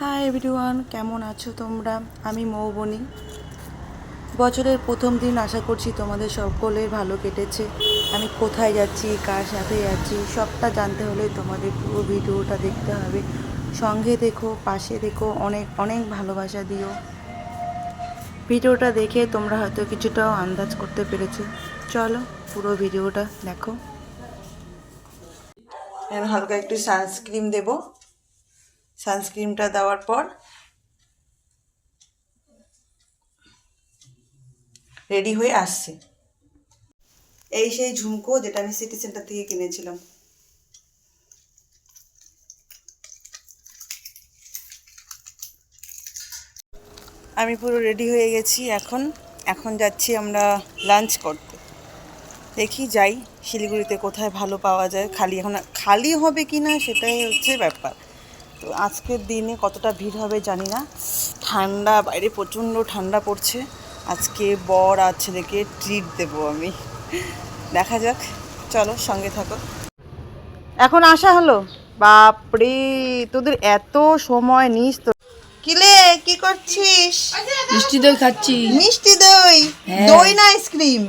Hi everyone কেমন আছো তোমরা? আমি মৌবনি। বছরের প্রথম দিন আশা করছি তোমাদের সকলের ভালো কেটেছে। আমি কোথায় যাচ্ছি, কার সাথে যাচ্ছি, সবটা জানতে হলে তোমাদের পুরো ভিডিওটা দেখতে হবে। সঙ্গে দেখো, পাশে দেখো, অনেক অনেক ভালোবাসা দিও। ভিডিওটা দেখে তোমরা হয়তো কিছুটাও আন্দাজ করতে পেরেছ। চলো, পুরো ভিডিওটা দেখো। হালকা একটু সানস্ক্রিন দেবো। সানস্ক্রিনটা দেওয়ার পর রেডি হয়ে আসছে। এই সেই ঝুমকো যেটা আমি সিটি সেন্টার থেকে কিনেছিলাম। আমি পুরো রেডি হয়ে গেছি এখন। এখন যাচ্ছি আমরা লাঞ্চ করতে। দেখি যাই শিলিগুড়িতে কোথায় ভালো পাওয়া যায়। খালি এখন খালি হবে কি না সেটাই হচ্ছে ব্যাপার। তো আজকের দিনে কতটা ভিড় হবে জানি না। ঠান্ডা বাইরে প্রচণ্ড ঠান্ডা পড়ছে। আজকে বর আর ছেলেকে ট্রিট দেবো আমি। দেখা যাক। চলো সঙ্গে থাকো। এখন আসা হলো। বাপরে তোদের এত সময় নিস তো। কিলে কি করছিস? মিষ্টি দই খাচ্ছি মিষ্টি দই? হ্যাঁ। দই না আইসক্রিম?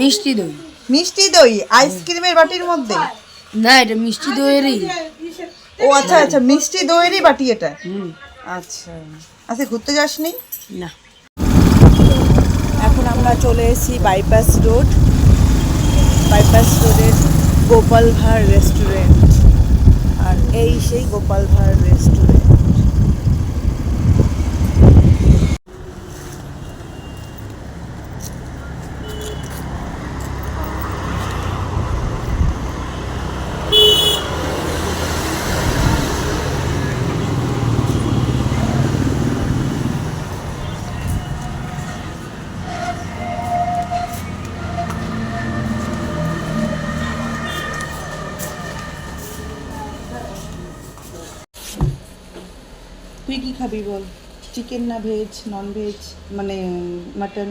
মিষ্টি দই। মিষ্টি দই আইসক্রিমের বাটির মধ্যে? না এটা মিষ্টি দইয়েরই। ও আচ্ছা আচ্ছা মিষ্টি দইয়েরই বাটি এটা? হুম। আচ্ছা। আচ্ছা ঘুরতে যাসনি? না। এখন আমরা চলে এসেছি বাইপাস রোড বাইপাস রোডের গোপাল ভাঁড় রেস্টুরেন্ট আর এই সেই গোপাল ভাঁড় রেস্টুরেন্ট তুই কি খাবি বল? চিকেন না ভেজ নন ভেজ মানে মাটন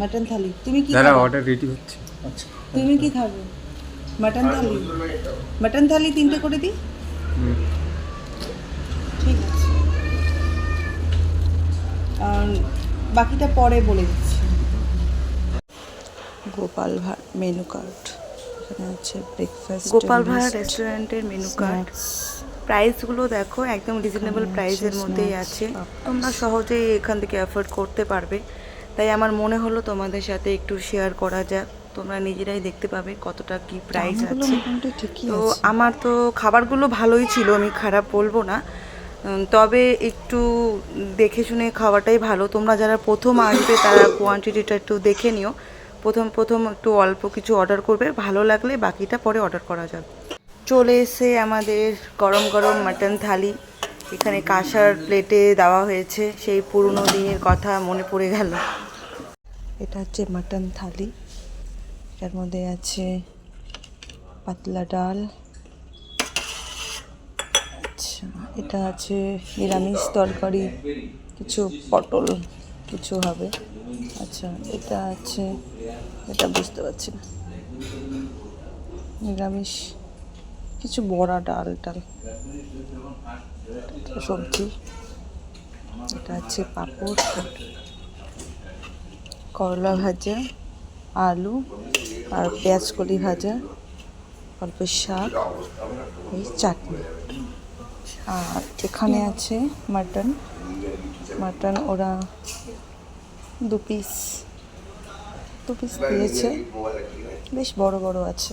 মাটন থালি। তুমি কি দাদা অর্ডার রেডি হচ্ছে। আচ্ছা। তুমি কি খাবে? মাটন থালি। মাটন থালি তিনটে করে দিই? ঠিক আছে। আর বাকিটা পরে বলে দিচ্ছি। গোপাল ভাঁড় মেনু কার্ড এখানে আছে ব্রেকফাস্ট গোপাল ভাঁড় রেস্টুরেন্টের মেনু কার্ড প্রাইসগুলো দেখো একদম রিজনেবল প্রাইসের মধ্যেই আছে। তোমরা সহজেই এখান থেকে অ্যাফোর্ড করতে পারবে। তাই আমার মনে হলো তোমাদের সাথে একটু শেয়ার করা যাক। তোমরা নিজেরাই দেখতে পাবে কতটা কি প্রাইস আছে। তো আমার তো খাবারগুলো ভালোই ছিল আমি খারাপ বলব না। তবে একটু দেখে শুনে খাওয়াটাই ভালো। তোমরা যারা প্রথম আসবে তারা কোয়ান্টিটিটা একটু দেখে নিও। প্রথম প্রথম একটু অল্প কিছু অর্ডার করবে। ভালো লাগলে বাকিটা পরে অর্ডার করা যাবে। চলে এসে আমাদের গরম গরম মাটন থালি। এখানে কাঁসার প্লেটে দেওয়া হয়েছে। সেই পুরনো দিনের কথা মনে পড়ে গেল। এটা হচ্ছে মাটন থালি। এটার মধ্যে আছে পাতলা ডাল। আচ্ছা এটা আছে নিরামিষ তরকারি। কিছু পটল, কিছু হবে। আচ্ছা এটা আছে, এটা বুঝতে পারছি না। নিরামিষ কিছু বড়া ডাল টাল। সবজি। এটা আছে পাঁপড়, করলা ভাজা, আলু আর পেঁয়াজ কলি ভাজা, অল্প শাক, এই চাটনি। আর এখানে আছে মাটন। মাটন ওরা দু পিস দু পিস দিয়েছে। বেশ বড় বড় আছে।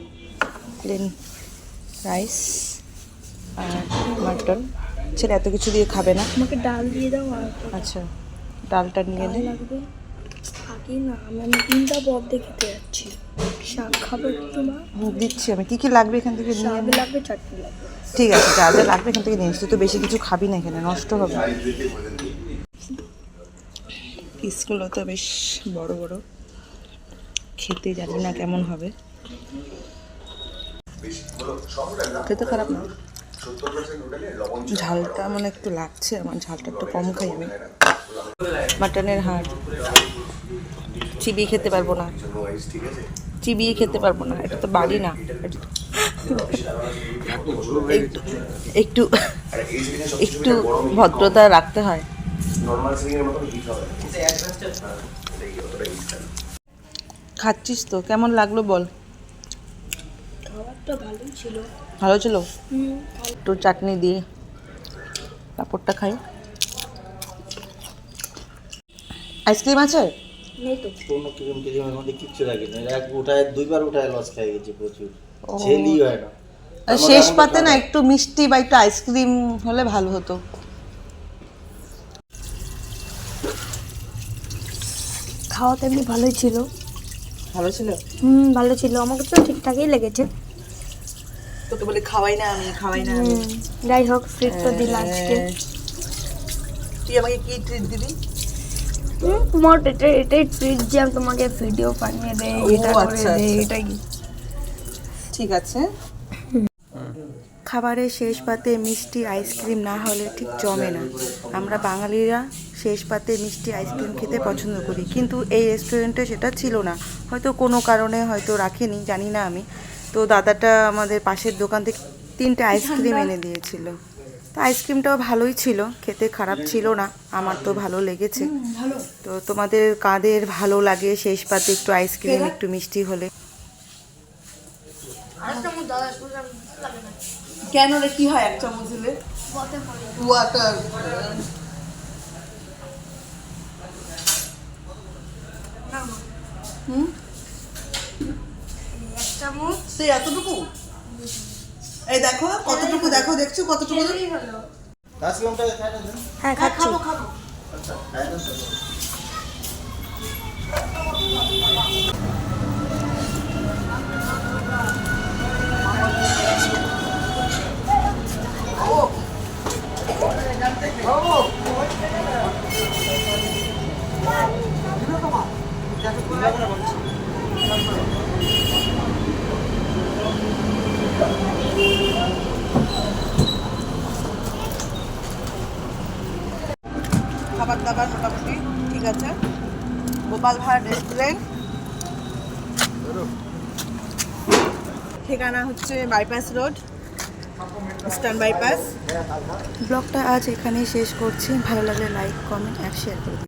প্লেন রাইস আর মাটন ছেলে এত কিছু দিয়ে খাবে না। আমাকে ডাল দিয়ে দাও আচ্ছা ডালটা নিয়ে নে। লাগবে? আগে না আমি তিনটা পদ দেখতে যাচ্ছি। শাক খাবে তোমার? দিচ্ছি আমি। কি কি লাগবে এখান থেকে নিয়ে শাক লাগবে চাটনি লাগবে। ঠিক আছে যা যা লাগবে এখান থেকে নিয়ে। তুই তো বেশি কিছু খাবি না এখানে নষ্ট হবে। পিসগুলো তো বেশ বড় বড়। খেতে জানি না কেমন হবে। খেতে খারাপ না। ঝালটা মানে একটু লাগছে, আমার ঝালটা একটু কম খাই আমি। মাটনের হাড়। চিবিয়ে খেতে পারব না। চিবিয়ে খেতে পারব না, এটা তো বাড়ি না। একটু একটু ভদ্রতা রাখতে হয়। খাচ্ছিস তো? কেমন লাগল বল? খাবারটা ভালোই ছিল। ভালো ছিল? একটু চাটনি দিয়ে পাঁপড়টা খাই। আইসক্রিম আছে? নেই তো। কোনো ক্রিম ক্রিমের মধ্যে কিচ্ছু রাখি না। এক উঠায় দুইবার উঠায় লস খাই গেছি প্রচুর। ছেলি হয় না। শেষ পাতে না একটু মিষ্টি বা একটু আইসক্রিম হলে ভালো হতো। খাওয়া তো এমনি ভালোই ছিল। ভালো ছিল? হুম ভালো ছিল। আমাকে তো ঠিকঠাকই লেগেছে। তোকে বলে খাওয়াই না আমি খাওয়াই না আমি যাই হোক তো দিল আজকে। হ্যাঁ। তুই আমাকে কি ট্রিট দিবি তোমার এটা এটাই ট্রিট যে আমি তোমাকে ভিডিও বানিয়ে দেয় এটা করে আচ্ছা, দেয় আচ্ছা। এটাই। ঠিক আছে। খাবারের শেষ পাতে মিষ্টি আইসক্রিম না হলে ঠিক জমে না। আমরা বাঙালিরা শেষ পাতে মিষ্টি আইসক্রিম খেতে পছন্দ করি। কিন্তু এই রেস্টুরেন্টে সেটা ছিল না। হয়তো কোনো কারণে হয়তো রাখেনি জানি না আমি। তো দাদাটা আমাদের পাশের দোকান থেকে তিনটে আইসক্রিম এনে দিয়েছিল। তো আইসক্রিমটাও ভালোই ছিল খেতে খারাপ ছিল না আমার তো ভালো লেগেছে। তো তোমাদের কাদের ভালো লাগে শেষ পাতে একটু আইসক্রিম একটু মিষ্টি হলে? কেন রে কি হয় এক চামচ দিলে? ওয়াটার হুম? সেই এতটুকু? এই দেখো কতটুকু দেখো দেখছ কতটুকু? না হ্যাঁ খাব খাব। আচ্ছা খাই না তো। খাবার দাবার মোটামুটি গোপাল ভাড় রেস্টুরেন্ট ঠিকানা হচ্ছে বাইপাস রোড ইস্টার্ন বাইপাস ব্লগটা আজ এখানেই শেষ করছি। ভালো লাগলে লাইক কমেন্ট আর শেয়ার করে